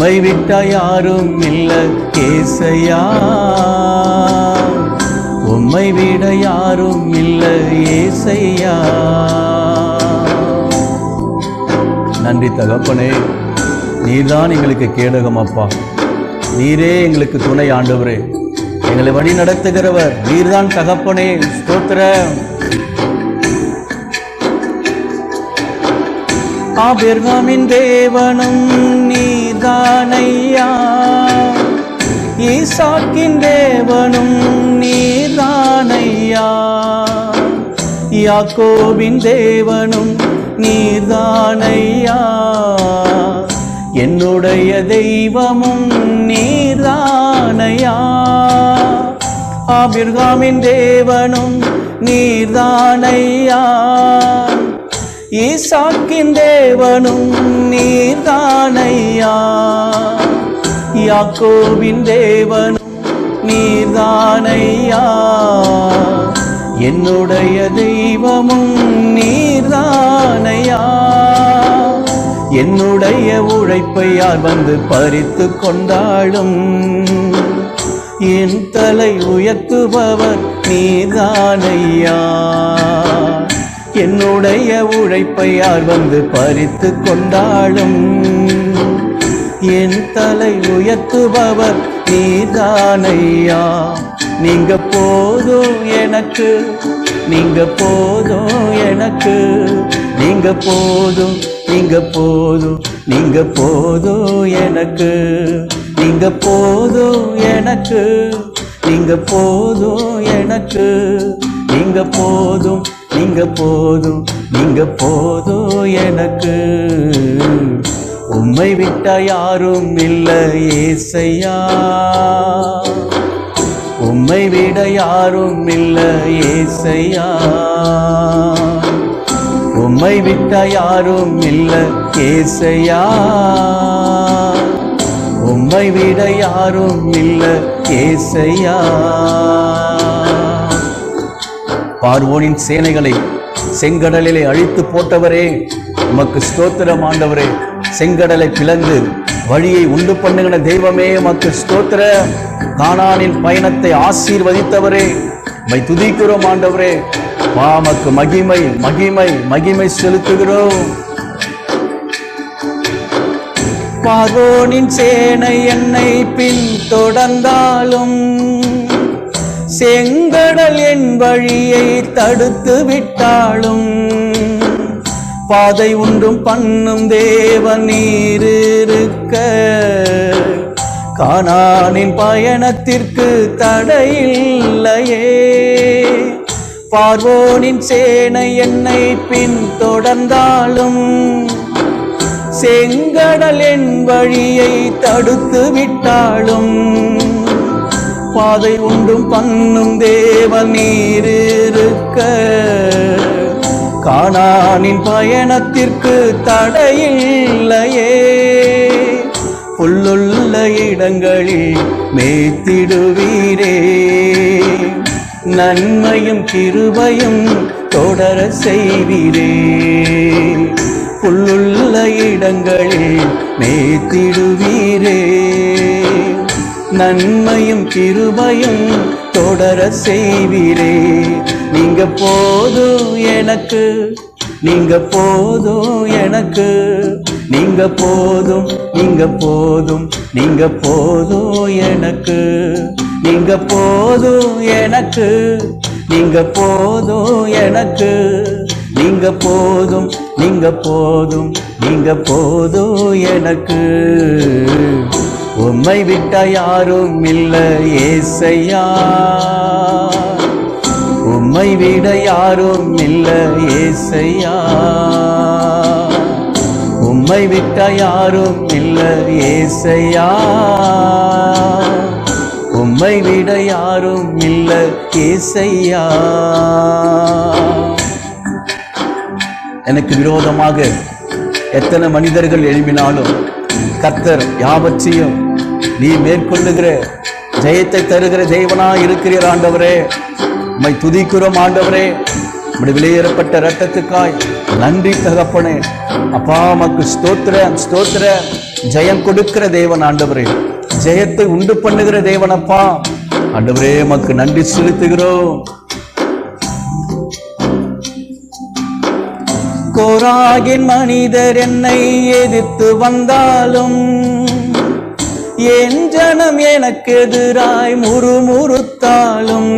உம்மை விட்ட யாரும் இல்ல கேசையா. உம்மை விட யாரும் இல்ல ஏசையா. நன்றி தகப்பனே நீர்தான் எங்களுக்கு கேடகம் அப்பா நீரே எங்களுக்கு துணை ஆண்டவரே. எங்களை வழி நடத்துகிறவர் நீர்தான் தகப்பனே. ஸ்தோத்திரம். ஆபிர்காமின் தேவனும் நீதானையா ஈசாக்கின் தேவனும் நீதானையா யாக்கோபின் தேவனும் நீதானையா என்னுடைய தெய்வமும் நீர்தானையா? ஆபிர்காமின் தேவனும் நீர்தானையா? ஈசாக்கின் தேவனும் நீர்தானையா? யாக்கோவின் தேவனும் நீர்தானையா? என்னுடைய தெய்வமும் நீர்தானையா? என்னுடைய உழைப்பை யார் வந்து பறித்து கொண்டாலும் என் தலை உயர்த்துபவர் நீதானையா என்னுடைய உழைப்பை யார் வந்து பறித்து கொண்டாலும் என் தலை உயர்த்துபவர் நீதானையா? நீங்க போதும் எனக்கு நீங்க போதும் எனக்கு நீங்க போதும் நீங்க போதும் நீங்க போதும் எனக்கு நீங்க போதும் எனக்கு நீங்க போதும் எனக்கு நீங்க போதும் நீங்க போதும் நீங்க போதும் எனக்கு. உம்மை விட்டா யாரும் இல்லை ஏசையா. உம்மை விட யாரும் இல்லை ஏசையா. உம்மை விட்ட யாரும் இல்லை ஏசையா. உம்மை விட யாரும் இல்லை ஏசையா. பார்வோனின் சேனைகளை செங்கடலிலே அழித்து போட்டவரே உமக்கு ஸ்தோத்திரம் ஆண்டவரே. செங்கடலை பிளந்து வழியை உண்டு பண்ணுகிற தெய்வமே உமக்கு ஸ்தோத்திர. கானானின் பயணத்தை ஆசீர்வதித்தவரே. மை துதிக்கிறோம் ஆண்டவரே. மாமக்கு மகிமை மகிமை மகிமை செலுத்துகிறோம். பார்வோனின் சேனை என்னை பின் தொடர்ந்தாலும் செங்கடல் என் வழியை தடுத்து விட்டாலும் பாதை உண்டும் பண்ணும் தேவ நீர் இருக்க காணானின் பயணத்திற்கு தடையில்லையே. பார்வோனின் சேனை என்னை பின் தொடர்ந்தாலும் செங்கடல் என் வழியை தடுத்து விட்டாலும் பாதை உண்டும் பண்ணும் தேவ நீரிருக்க. காணானின் பயணத்திற்கு தடையில்லையே. புல்லுள்ள இடங்களில் மேத்திடுவீரே நன்மையும் கிருபையும் தொடர செய்வீரே. புல்லுள்ள இடங்களில் மேத்திடுவீரே நன்மையும் கிருபையும் தொடர செய்வீரே. நீங்க போதும் எனக்கு நீங்க போதும் எனக்கு. நீங்க போதும் நீங்க போதும் நீங்க போதும் எனக்கு. நீங்க போதும் எனக்கு நீங்க போதும் எனக்கு. நீங்க போதும் நீங்க போதும் நீங்க போதும் எனக்கு. உம்மை விட்ட யாரும் இல்லை ஏசையா. உம்மை விட யாரும் இல்லை ஏசையா. உம்மை விட்ட யாரும் இல்லை ஏசையா. உம்மை விட யாரும் இல்லை ஏசையா. எனக்கு விரோதமாக எத்தனை மனிதர்கள் எழுப்பினாலும் கர்த்தர் யாவற்றையும் நீ மேற்கொள்ளுகிற ஜெயத்தை தருகிற தெய்வனா இருக்கிறீர் ஆண்டவரே. உம்மை துதிக்கிறோம் ஆண்டவரே. உம்முடைய வெளியேறப்பட்ட ரத்தத்துக்காய் நன்றி தகப்பனே. அப்பா மக்கு ஸ்தோத்திர ஸ்தோத்திர ஜெயம் கொடுக்கிற தேவன் ஆண்டவரே. ஜெயத்தை உண்டு பண்ணுகிற தேவன் அப்பா. ஆண்டவரே மக்கு நன்றி செலுத்துகிறோம். கோராகின் மனிதர் என்னை எதிர்த்து வந்தாலும் என் ஜனம் எனக்கு எதிராய் முறுமுறுத்தாலும்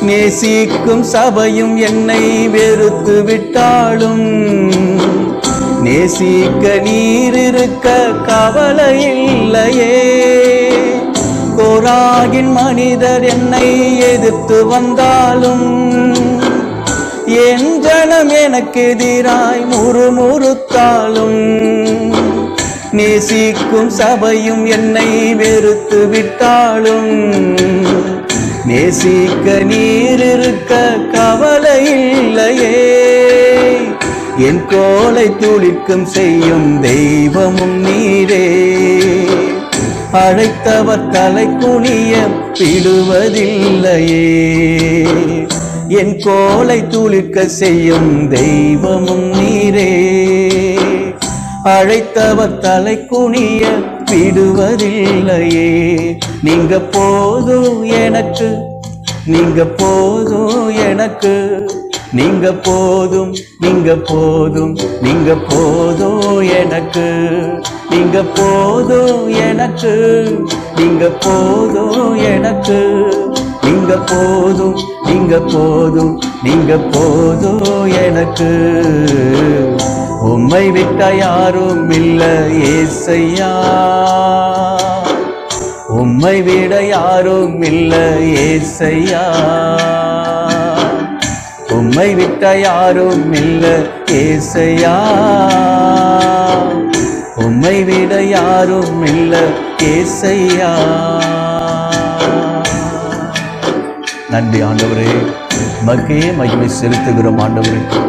நேசிக்கும் சபையும் என்னை வெறுத்து விட்டாலும் நேசிக்க நீர் இருக்க கவலை இல்லையே. கோராகின் மனிதர் என்னை எதிர்த்து வந்தாலும் என் ஜனம் எனக்கு எதிராய் முறுமுறுத்தாலும் நேசிக்கும் சபையும் என்னை வெறுத்து விட்டாலும் நேசிக்க நீர் இருக்க கவலை இல்லையே. என் கோலை துளிர்க்கும் செய்யும் தெய்வமும் நீரே. அழைத்தவர் தலை குனிய பிடுவதில்லையே என் கோலை துளிர்க்க செய்யும் தெய்வமும் நீரே. அழைத்தவர் தலை குனிய விடுவதில்லையே. நீங்க போதும் எனக்கு நீங்க போதும் எனக்கு. நீங்க போதும் நீங்க போதும் நீங்க போதும் எனக்கு. நீங்க போதும் எனக்கு நீங்க போதும் எனக்கு. நீங்க போதும் நீங்க போதும் நீங்க போதும் எனக்கு. உம்மை விட்ட யாரும் இல்லை ஏசையா. உம்மை விட யாரும் இல்லை ஏசையா. உம்மை விட்ட யாரும் இல்லை ஏசையா. உம்மை விட யாரும் இல்லை ஏசையா. நன்றி ஆண்டவரே. மக்கே மகிமை செலுத்துகிறோம் ஆண்டவரே.